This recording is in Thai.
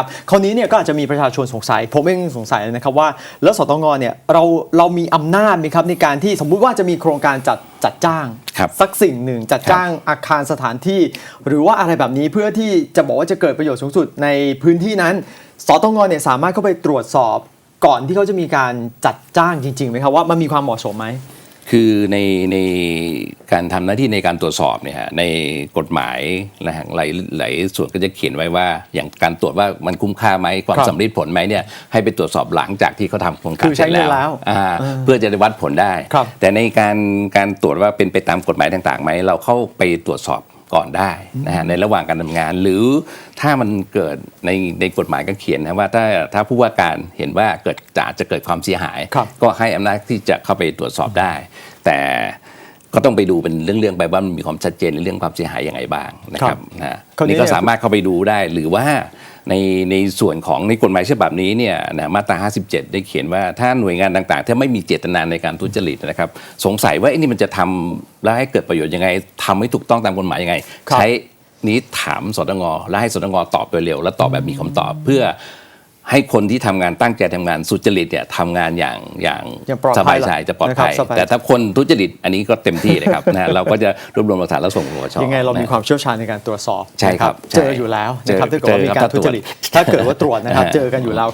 ครับคราวนี้เนี่ยก็อาจจะมีประชาชนสงสัย ผมเองสงสัยเลยนะครับว่า แล้วสตงเนี่ยเราเรามีอำนาจไหมครับในการที่สมมุติว่าจะมีโครงการจัดจัดจ้าง ครับสักสิ่งหนึ่งจัดจ้างอาคารสถานที่ หรือว่าอะไรแบบนี้เพื่อที่จะบอกว่าจะเกิดประโยชน์สูงสุดในพื้นที่นั้น สตงเนี่ยสามารถเข้าไปตรวจสอบก่อนที่เขาจะมีการจัดจ้างจริงๆไหมครับว่ามันมีความเหมาะสมไหม คือในในการทำหน้าที่ในการตรวจสอบเนี่ยฮะในกฎหมายนะฮะหลายหลายส่วนก็จะเขียนไว้ว่า อย่างการตรวจว่ามันคุ้มค่าไหมความครับสำเร็จผลไหมเนี่ยให้ไปตรวจสอบหลังจากที่เขาทำโครงการคือใช้เงินแล้วอ่าเออเพื่อจะได้วัดผลได้ครับแต่ในการการตรวจว่าเป็นไปตามกฎหมายต่างๆไหมเราเข้าไปตรวจสอบ ก่อนได้นะฮะในระหว่างการทำงาน หรือถ้ามันเกิดในในกฎหมายก็เขียนนะว่าถ้าถ้าผู้ว่าการเห็นว่าเกิดอาจจะเกิดความเสียหายครับก็ให้อำนาจที่จะเข้าไปตรวจสอบได้ แต่ก็ต้องไปดูเป็นเรื่องๆไปว่ามันมีความชัดเจนในเรื่องความเสียหายยังไงบ้างนะครับนะคราวนี้นี่ก็สามารถเข้าไปดูได้หรือว่า ในในส่วนของในกฎหมายฉบับนี้เนี่ยนะมาตรา 57 ได้เขียนว่าถ้าหน่วยงานต่างๆ ถ้าไม่มีเจตนาในการทุจริตนะครับ สงสัยว่าไอ้นี่มันจะทำแล้วให้เกิดประโยชน์ยังไงทำให้ถูกต้องตามกฎหมายยังไง ใช้นี้ถามสตงแล้วให้สตงตอบโดยเร็ว และตอบแบบมีคำตอบเพื่อ ให้คนที่ทำงานตั้งใจทำงานสุจริตเนี่ยทำงานอย่างอย่างอย่างปลอดสภับายยใจจะปลอดภัยนะครับสบายใจแต่ถ้าคนทุจริตอันนี้ก็เต็มที่เลยครับนะเราก็จะรวบรวมหลักฐานแล้วส่งปปชยังไงเรามีนะความเชี่ยวชาญในการตรวจสอบใช่ครับนะใช่เจออยู่แล้วนะครับเจอถ้าเกิดว่ามีการเจอครับทุจริตถ้าเกิดว่าตรวจนะครับอ่าเจอกันอยู่แล้ว